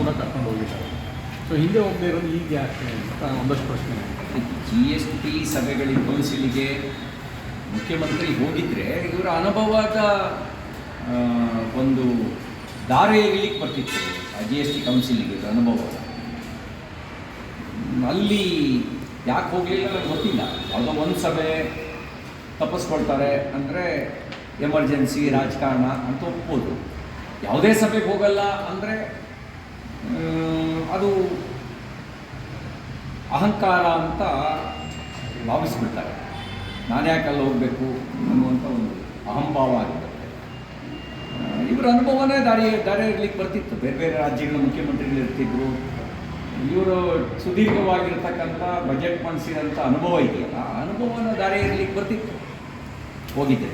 ಕೂಡ ಕರ್ಕೊಂಡು ಹೋಗಿದ್ದಾರೆ. ಸೊ ಹಿಂದೆ ಹೋಗದೆ ಇರೋದು ಈಗ ಯಾಕೆ ಅಂತ ಒಂದಷ್ಟು ಪ್ರಶ್ನೆ. ಜಿ ಎಸ್ ಟಿ ಸಭೆಗಳಿಗೆ ಕೌನ್ಸಿಲಿಗೆ ಮುಖ್ಯಮಂತ್ರಿ ಹೋಗಿದ್ರೆ ಇವರ ಅನುಭವದ ಒಂದು ದಾರಿ ಇರಲಿಕ್ಕೆ ಬರ್ತಿತ್ತು. ಆ ಜಿ ಎಸ್ ಟಿ ಕೌನ್ಸಿಲಿಗೆ ಅನುಭವ. ಅಲ್ಲಿ ಯಾಕೆ ಹೋಗಲಿಲ್ಲ ನನಗೆ ಗೊತ್ತಿಲ್ಲ. ಯಾವುದೋ ಒಂದು ಸಭೆ ತಪ್ಪಿಸ್ಕೊಳ್ತಾರೆ ಅಂದರೆ ಎಮರ್ಜೆನ್ಸಿ, ರಾಜಕಾರಣ ಅಂತ ಒಪ್ಬೋದು. ಯಾವುದೇ ಸಭೆಗೆ ಹೋಗಲ್ಲ ಅಂದರೆ ಅದು ಅಹಂಕಾರ ಅಂತ ಭಾವಿಸ್ಬಿಡ್ತಾರೆ. ನಾನು ಯಾಕೆ ಅಲ್ಲಿ ಹೋಗಬೇಕು ಅನ್ನುವಂಥ ಒಂದು ಅಹಂಭಾವ ಆಗಿರುತ್ತೆ. ಇವರ ಅನುಭವನೇ ದಾರಿ ದಾರಿ ಇರಲಿಕ್ಕೆ ಬರ್ತಿತ್ತು. ಬೇರೆ ಬೇರೆ ರಾಜ್ಯಗಳ ಮುಖ್ಯಮಂತ್ರಿಗಳು ಇರ್ತಿದ್ರು. ಇವರು ಸುದೀರ್ಘವಾಗಿರ್ತಕ್ಕಂಥ ಬಜೆಟ್ ಮಂಡಿಸಿದಂಥ ಅನುಭವ ಇದೆಯಲ್ಲ, ಆ ಅನುಭವನ ದಾರಿ ಇರಲಿಕ್ಕೆ ಬರ್ತಿತ್ತು. ಹೋಗಿದ್ದೆ.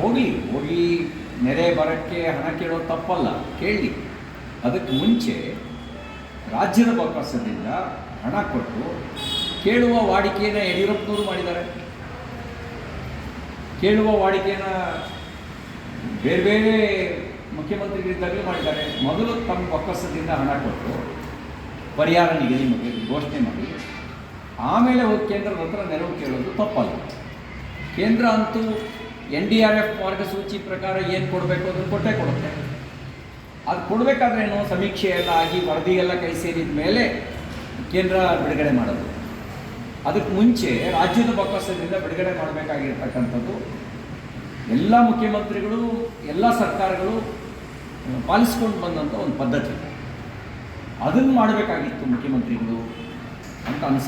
ಹೋಗಿ ಹೋಗಿ ನೆರೆ ಬರಕ್ಕೆ ಹಣ ಕೇಳೋದು ತಪ್ಪಲ್ಲ, ಕೇಳಿ. ಅದಕ್ಕೆ ಮುಂಚೆ ರಾಜ್ಯದ ಬೊಕ್ಕಸದಿಂದ ಹಣ ಕೊಟ್ಟು ಕೇಳುವ ವಾಡಿಕೆಯನ್ನು ಯಡಿಯೂರಪ್ಪನವರು ಮಾಡಿದ್ದಾರೆ. ಕೇಳುವ ವಾಡಿಕೆಯನ್ನು ಬೇರೆ ಬೇರೆ ಮುಖ್ಯಮಂತ್ರಿಗಳಿದ್ದಾಗಲೂ ಮಾಡಿದ್ದಾರೆ. ಮೊದಲು ತಮ್ಮ ಬೊಕ್ಕಸದಿಂದ ಹಣ ಕೊಟ್ಟು ಪರಿಹಾರ ನಿಗದಿ ಮಾಡಿ, ಘೋಷಣೆ ಮಾಡಿ. ಆಮೇಲೆ ಹೋಗಿ ಕೇಂದ್ರದ ಹತ್ರ ನೆರವು ಕೇಳೋದು ತಪ್ಪಲ್ಲ. ಕೇಂದ್ರ ಅಂತೂ ಎನ್ ಡಿ ಆರ್ ಎಫ್ ಮಾರ್ಗಸೂಚಿ ಪ್ರಕಾರ ಏನು ಕೊಡಬೇಕು ಅದನ್ನು ಕೊಟ್ಟೇ ಕೊಡುತ್ತೆ. ಅದು ಕೊಡಬೇಕಾದ್ರೆ ಏನು ಸಮೀಕ್ಷೆ ಎಲ್ಲ ಆಗಿ ವರದಿ ಎಲ್ಲ ಕೈ ಸೇರಿದ ಮೇಲೆ ಕೇಂದ್ರ ಬಿಡುಗಡೆ ಮಾಡೋದು. ಅದಕ್ಕೆ ಮುಂಚೆ ರಾಜ್ಯದ ಬೊಕ್ಕಸದಿಂದ ಬಿಡುಗಡೆ ಮಾಡಬೇಕಾಗಿರ್ತಕ್ಕಂಥದ್ದು. ಎಲ್ಲ ಮುಖ್ಯಮಂತ್ರಿಗಳು, ಎಲ್ಲ ಸರ್ಕಾರಗಳು ಪಾಲಿಸ್ಕೊಂಡು ಬಂದಂಥ ಒಂದು ಪದ್ಧತಿ. ಅದನ್ನು ಮಾಡಬೇಕಾಗಿತ್ತು ಮುಖ್ಯಮಂತ್ರಿಗಳು ಅಂತ ಅನಿಸುತ್ತೆ.